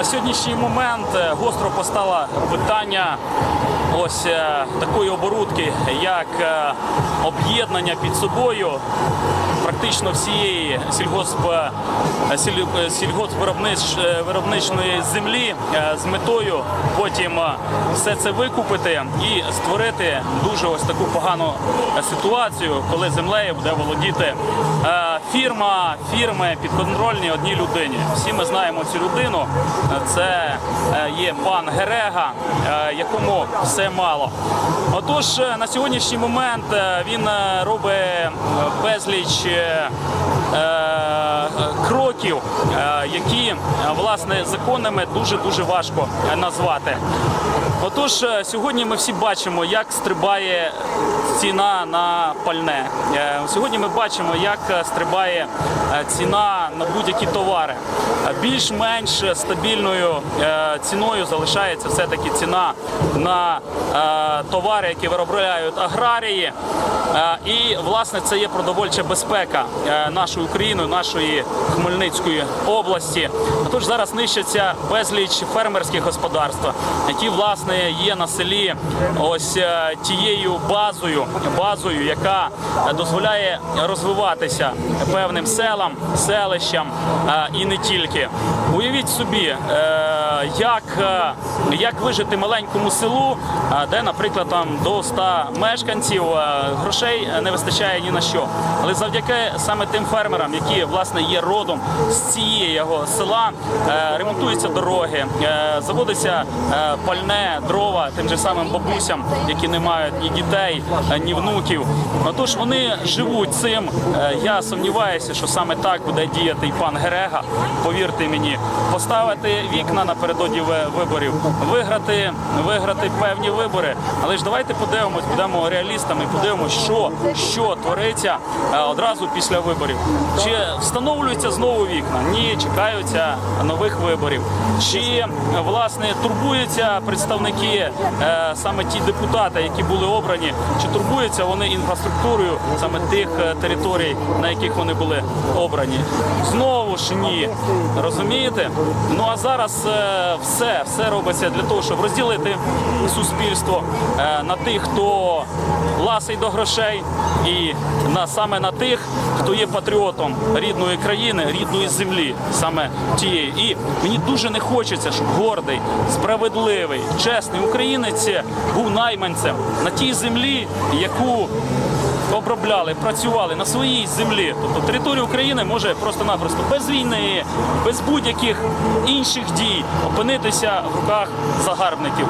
На сьогоднішній момент е, гостро постало питання ось е, такої оборудки, як е, об'єднання під собою практично всієї сільгосп, е, сіль- е, сільгоспвиробнич- е, виробничної землі з метою потім все це викупити і створити дуже ось таку погану ситуацію, коли землею буде володіти фірма, фірми підконтрольні одній людині. Всі ми знаємо цю людину. Це е, є пан Герега, е, якому все мало. Отож, е, на сьогоднішній момент він робить безліч кроків, які власне законними дуже дуже важко назвати. Отож, сьогодні ми всі бачимо, як стрибає ціна на пальне. Е, Сьогодні ми бачимо, як е, стрибає е, ціна на будь-які товари. Більш-менш стабільною ціною залишається все-таки ціна на товари, які виробляють аграрії. І власне це є продовольча безпека нашої України, нашої Хмельницької області. Тож зараз нищаться безліч фермерських господарств, які власне є на селі ось тією базою, базою, яка е, дозволяє розвиватися певним селам, селищам е, і не тільки. Уявіть собі, е, як, як вижити маленькому селу, де, наприклад, там до 100 мешканців грошей не вистачає ні на що. Але завдяки саме тим фермерам, які власне є родом з цієї села, ремонтуються дороги, заводиться пальне, дрова тим же самим бабусям, які не мають ні дітей, ні внуків. Отож вони живуть цим. Е, Я сумніваюся, що саме так буде діяти і пан Герега. Повірте мені, поставити вікна напередодні виборів, виграти, виграти певні вибори. Але ж давайте подивимось, будемо реалістами, подивимось, що, що твориться е, одразу після виборів. Чи встановлюються знову вікна? Ні, чекаються нових виборів. Чи е, власне турбуються представники, е, саме ті депутати, які були обрані, чи турбуються вони інфраструктурою саме тих е, територій, на яких вони були обрані? Знову ж ні. Розумієте? Ну а зараз е, все, все робиться для того, щоб розділити суспільство е, на тих, хто ласий до грошей, і на саме на тих, хто є патріотом рідної країни, рідної землі, саме тієї. І мені дуже не хочеться, щоб гордий, справедливий, чесний українець був найманцем на тій землі, яку обробляли, працювали на своїй землі. Тобто територія України може просто-напросто без війни, без будь-яких інших дій опинитися в руках загарбників.